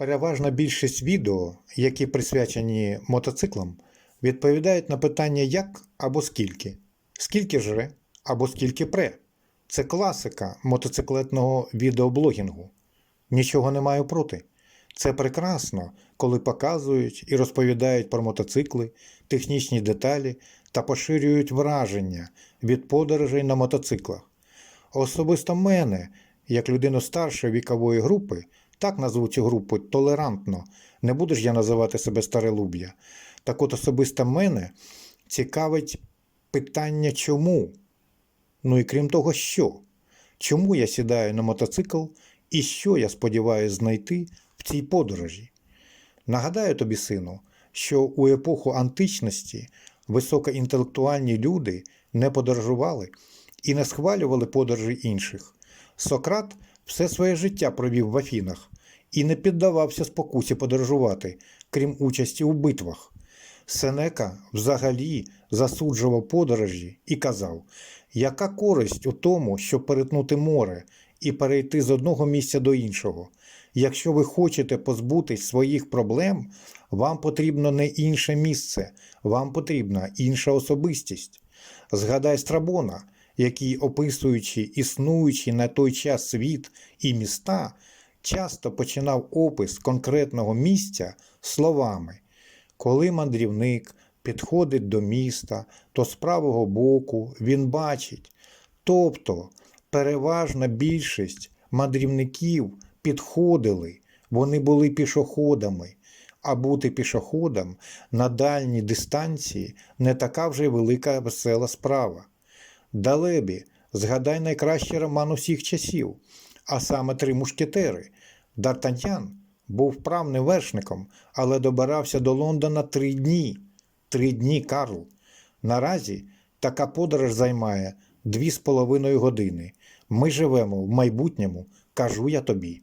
Переважна більшість відео, які присвячені мотоциклам, відповідають на питання як або скільки, скільки жре або скільки пре. Це класика мотоциклетного відеоблогінгу. Нічого не маю проти. Це прекрасно, коли показують і розповідають про мотоцикли, технічні деталі та поширюють враження від подорожей на мотоциклах. Особисто мене, як людину старшої вікової групи, так назву цю групу толерантно, не буду ж я називати себе старелуб'я. Так от особисто мене цікавить питання чому. Ну і крім того, що? Чому я сідаю на мотоцикл і що я сподіваюся знайти в цій подорожі? Нагадаю тобі, сину, що у епоху античності високоінтелектуальні люди не подорожували і не схвалювали подорожі інших. Сократ все своє життя провів в Афінах і не піддавався спокусі подорожувати, крім участі у битвах. Сенека взагалі засуджував подорожі і казав, яка користь у тому, щоб перетнути море і перейти з одного місця до іншого. Якщо ви хочете позбутись своїх проблем, вам потрібно не інше місце, вам потрібна інша особистість. Згадай Страбона, який, описуючи існуючий на той час світ і міста, часто починав опис конкретного місця словами коли мандрівник підходить до міста, то з правого боку він бачить. Тобто переважна більшість мандрівників підходили, вони були пішоходами, а бути пішоходом на дальній дистанції не така вже велика весела справа. Далебі, згадай найкращий роман усіх часів, а саме три мушкетери. Д'Артаньян був вправним вершником, але добирався до Лондона три дні. Три дні, Карл. Наразі така подорож займає дві з половиною години. Ми живемо в майбутньому, кажу я тобі.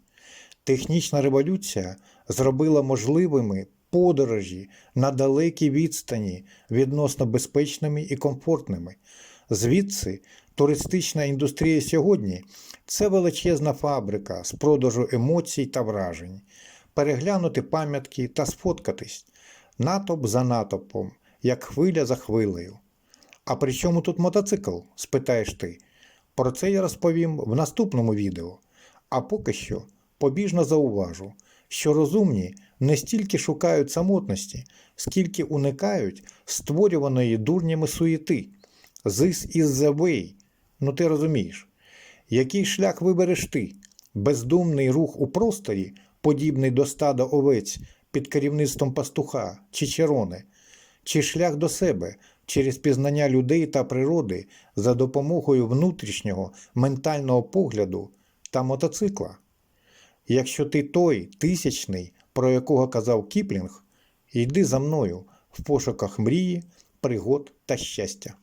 Технічна революція зробила можливими подорожі на далекій відстані відносно безпечними і комфортними. Звідси туристична індустрія сьогодні це величезна фабрика з продажу емоцій та вражень, переглянути пам'ятки та сфоткатись, натовп за натовпом, як хвиля за хвилею. А при чому тут мотоцикл? спитаєш ти. Про це я розповім в наступному відео. А поки що побіжно зауважу, що розумні не стільки шукають самотності, скільки уникають створюваної дурнями суєти. This is the way. Ну ти розумієш. Який шлях вибереш ти? Бездумний рух у просторі, подібний до стада овець під керівництвом пастуха чи черони, чи шлях до себе через пізнання людей та природи за допомогою внутрішнього ментального погляду та мотоцикла? Якщо ти той тисячний, про якого казав Кіплінг, йди за мною в пошуках мрії, пригод та щастя.